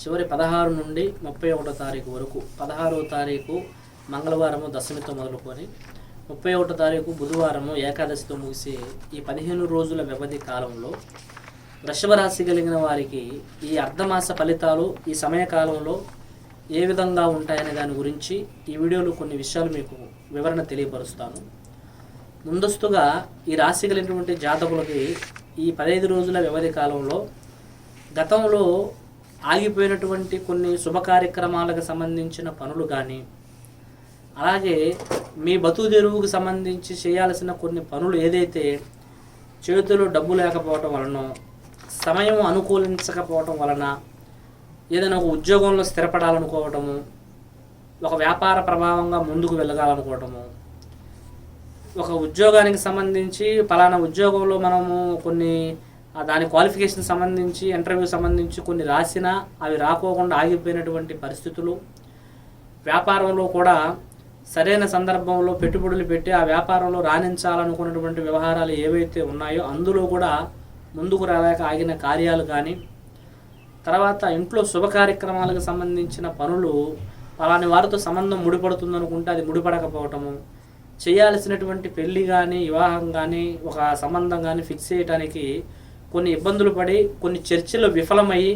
చివరి పదహారు నుండి ముప్పై ఒకటో తారీఖు వరకు పదహారవ తారీఖు మంగళవారము దశమితో మొదలుకొని ముప్పై ఒకటో తారీఖు బుధవారము ఏకాదశితో ముగిసే ఈ పదిహేను రోజుల వ్యవధి కాలంలో వృషభ రాశి కలిగిన వారికి ఈ అర్ధమాస ఫలితాలు ఈ సమయకాలంలో ఏ విధంగా ఉంటాయనే దాని గురించి ఈ వీడియోలో కొన్ని విషయాలు మీకు వివరణ తెలియపరుస్తాను. ముందస్తుగా ఈ రాశి కలిగినటువంటి జాతకులకి ఈ పదహైదు రోజుల వ్యవధి కాలంలో గతంలో ఆగిపోయినటువంటి కొన్ని శుభ కార్యక్రమాలకు సంబంధించిన పనులు కానీ అలాగే మీ బతుకు తెరువుకు సంబంధించి చేయాల్సిన కొన్ని పనులు ఏదైతే చేతిలో డబ్బు లేకపోవటం వలన సమయం అనుకూలించకపోవటం వలన ఏదైనా ఒక ఉద్యోగంలో స్థిరపడాలనుకోవటము ఒక వ్యాపార ప్రభావంగా ముందుకు వెళ్ళగాలనుకోవటము ఒక ఉద్యోగానికి సంబంధించి పలానా ఉద్యోగంలో మనము కొన్ని దాని క్వాలిఫికేషన్ సంబంధించి ఇంటర్వ్యూ సంబంధించి కొన్ని రాసినా అవి రాకోకుండా ఆగిపోయినటువంటి పరిస్థితులు. వ్యాపారంలో కూడా సరైన సందర్భంలో పెట్టుబడులు పెట్టి ఆ వ్యాపారంలో రాణించాలనుకున్నటువంటి వ్యవహారాలు ఏవైతే ఉన్నాయో అందులో కూడా ముందుకు రాలేక ఆగిన కార్యాలు కానీ తర్వాత ఇంట్లో శుభ కార్యక్రమాలకు సంబంధించిన పనులు అలాని వారితో సంబంధం ముడిపడుతుంది అనుకుంటే అది ముడిపడకపోవటము చేయాల్సినటువంటి పెళ్ళి కానీ వివాహం కానీ ఒక సంబంధం కానీ ఫిక్స్ చేయడానికి కొన్ని ఇబ్బందులు పడి కొన్ని చర్చలు విఫలమయ్యి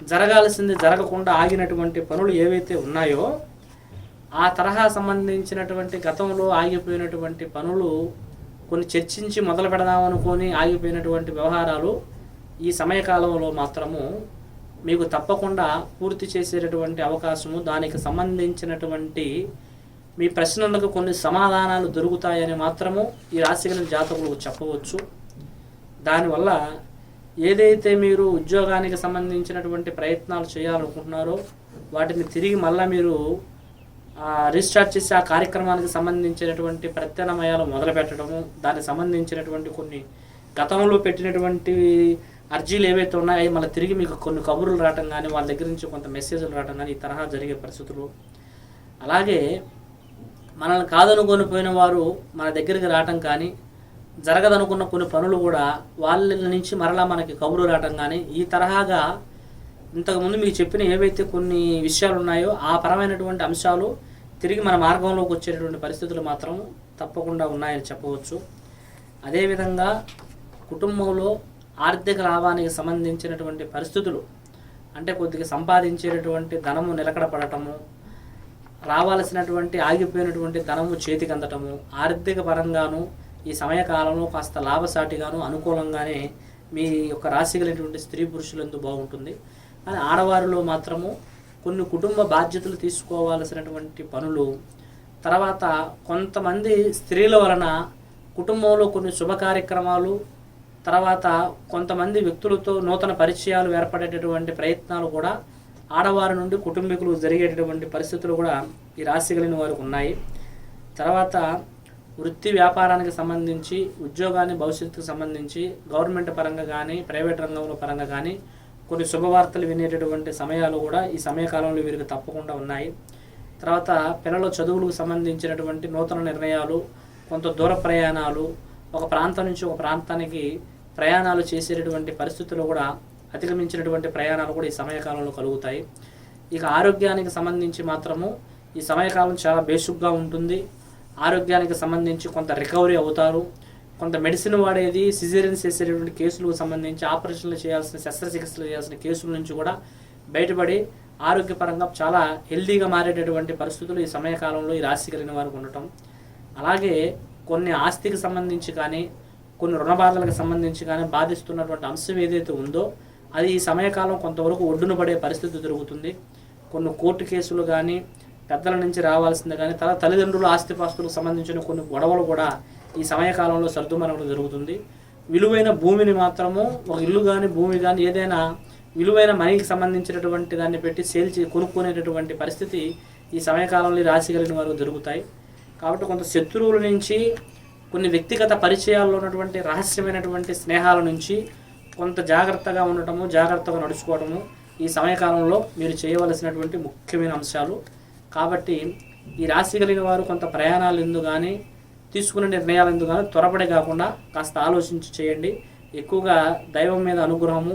జరగాల్సింది జరగకుండా ఆగినటువంటి పనులు ఏవైతే ఉన్నాయో ఆ తరహా సంబంధించినటువంటి గతంలో ఆగిపోయినటువంటి పనులు కొన్ని చర్చించి మొదలు పెడదాం అనుకొని ఆగిపోయినటువంటి వ్యవహారాలు ఈ సమయకాలంలో మాత్రము మీకు తప్పకుండా పూర్తి చేసేటటువంటి అవకాశము దానికి సంబంధించినటువంటి మీ ప్రశ్నలకు కొన్ని సమాధానాలు దొరుకుతాయని మాత్రము ఈ రాశిగల జాతకులకు చెప్పవచ్చు. దానివల్ల ఏదైతే మీరు ఉద్యోగానికి సంబంధించినటువంటి ప్రయత్నాలు చేయాలనుకుంటున్నారో వాటిని తిరిగి మళ్ళీ మీరు ఆ, రీస్టార్ట్ చేసి ఆ కార్యక్రమానికి సంబంధించినటువంటి ప్రత్యామ్నాయాలు మొదలు పెట్టడము దానికి సంబంధించినటువంటి కొన్ని గతంలో పెట్టినటువంటి అర్జీలు ఏవైతే ఉన్నాయో అవి మళ్ళీ తిరిగి మీకు కొన్ని కబుర్లు రావటం కానీ వాళ్ళ దగ్గర నుంచి కొంత మెసేజ్లు రావటం కానీ ఈ తరహా జరిగే పరిస్థితులు. అలాగే మనల్ని కాదనుకొని పోయిన వారు మన దగ్గరికి రావటం కానీ జరగదనుకున్న కొన్ని పనులు కూడా వాళ్ళ నుంచి మరలా మనకి కబురు రావటం కానీ ఈ తరహాగా ఇంతకుముందు మీకు చెప్పిన ఏవైతే కొన్ని విషయాలు ఉన్నాయో ఆ పరమైనటువంటి అంశాలు తిరిగి మన మార్గంలోకి వచ్చేటటువంటి పరిస్థితులు మాత్రం తప్పకుండా ఉన్నాయని చెప్పవచ్చు. అదేవిధంగా కుటుంబంలో ఆర్థిక లాభానికి సంబంధించినటువంటి పరిస్థితులు అంటే కొద్దిగా సంపాదించేటటువంటి ధనము నిలకడ పడటము రావాల్సినటువంటి ఆగిపోయినటువంటి ధనము చేతికి అందటము ఆర్థిక పరంగాను ఈ సమయకాలంలో కాస్త లాభసాటిగాను అనుకూలంగానే మీ యొక్క రాశి కలిగినటువంటి స్త్రీ పురుషులందు బాగుంటుంది. కానీ ఆడవారిలో మాత్రము కొన్ని కుటుంబ బాధ్యతలు తీసుకోవాల్సినటువంటి పనులు తర్వాత కొంతమంది స్త్రీల వలన కుటుంబంలో కొన్ని శుభ కార్యక్రమాలు తర్వాత కొంతమంది వ్యక్తులతో నూతన పరిచయాలు ఏర్పడేటటువంటి ప్రయత్నాలు కూడా ఆడవారి నుండి కుటుంబీకులు జరిగేటటువంటి పరిస్థితులు కూడా ఈ రాశి కలిగిన వారికి ఉన్నాయి. తర్వాత వృత్తి వ్యాపారానికి సంబంధించి ఉద్యోగాన్ని భవిష్యత్తుకు సంబంధించి గవర్నమెంట్ పరంగా కానీ ప్రైవేట్ రంగంలో పరంగా కానీ కొన్ని శుభవార్తలు వినేటటువంటి సమయాలు కూడా ఈ సమయకాలంలో వీరికి తప్పకుండా ఉన్నాయి. తర్వాత పిల్లల చదువులకు సంబంధించినటువంటి నూతన నిర్ణయాలు కొంత దూర ప్రయాణాలు ఒక ప్రాంతం నుంచి ఒక ప్రాంతానికి ప్రయాణాలు చేసేటటువంటి పరిస్థితులు కూడా అధిగమించినటువంటి ప్రయాణాలు కూడా ఈ సమయకాలంలో కలుగుతాయి. ఇక ఆరోగ్యానికి సంబంధించి మాత్రము ఈ సమయకాలం చాలా బేసిక్గా ఉంటుంది. ఆరోగ్యానికి సంబంధించి కొంత రికవరీ అవుతారు. కొంత మెడిసిన్ వాడేది సిజేరియన్ చేసేటటువంటి కేసులకు సంబంధించి ఆపరేషన్లు చేయాల్సిన శస్త్రచికిత్సలు చేయాల్సిన కేసుల నుంచి కూడా బయటపడి ఆరోగ్యపరంగా చాలా హెల్దీగా మారేటటువంటి పరిస్థితులు ఈ సమయకాలంలో ఈ రాశి కలిగిన వారికి ఉండటం. అలాగే కొన్ని ఆస్తికి సంబంధించి కానీ కొన్ని రుణ బాధలకు సంబంధించి కానీ బాధిస్తున్నటువంటి అంశం ఏదైతే ఉందో అది ఈ సమయకాలం కొంతవరకు ఒడ్డున పడే పరిస్థితి జరుగుతుంది. కొన్ని కోర్టు కేసులు కానీ పెద్దల నుంచి రావాల్సింది కానీ తన తల్లిదండ్రుల ఆస్తిపాస్తులకు సంబంధించిన కొన్ని గొడవలు కూడా ఈ సమయకాలంలో సర్దుమనడం జరుగుతుంది. విలువైన భూమిని మాత్రము ఒక ఇల్లు కానీ భూమి కానీ ఏదైనా విలువైన మనీకి సంబంధించినటువంటి దాన్ని పెట్టి సేల్ చే కొనుక్కునేటటువంటి పరిస్థితి ఈ సమయకాలంలో ఈ రాశి కలిగిన వారు దొరుకుతాయి కాబట్టి కొంత శత్రువుల నుంచి కొన్ని వ్యక్తిగత పరిచయాల్లో ఉన్నటువంటి రహస్యమైనటువంటి స్నేహాల నుంచి కొంత జాగ్రత్తగా ఉండటము జాగ్రత్తగా నడుచుకోవడము ఈ సమయకాలంలో మీరు చేయవలసినటువంటి ముఖ్యమైన అంశాలు. కాబట్టి ఈ రాశి కలిగిన వారు కొంత ప్రయాణాలు ఎందుకు కానీ తీసుకునే నిర్ణయాలు ఎందుకు కానీ త్వరపడి కాకుండా కాస్త ఆలోచించి చేయండి. ఎక్కువగా దైవం మీద అనుగ్రహము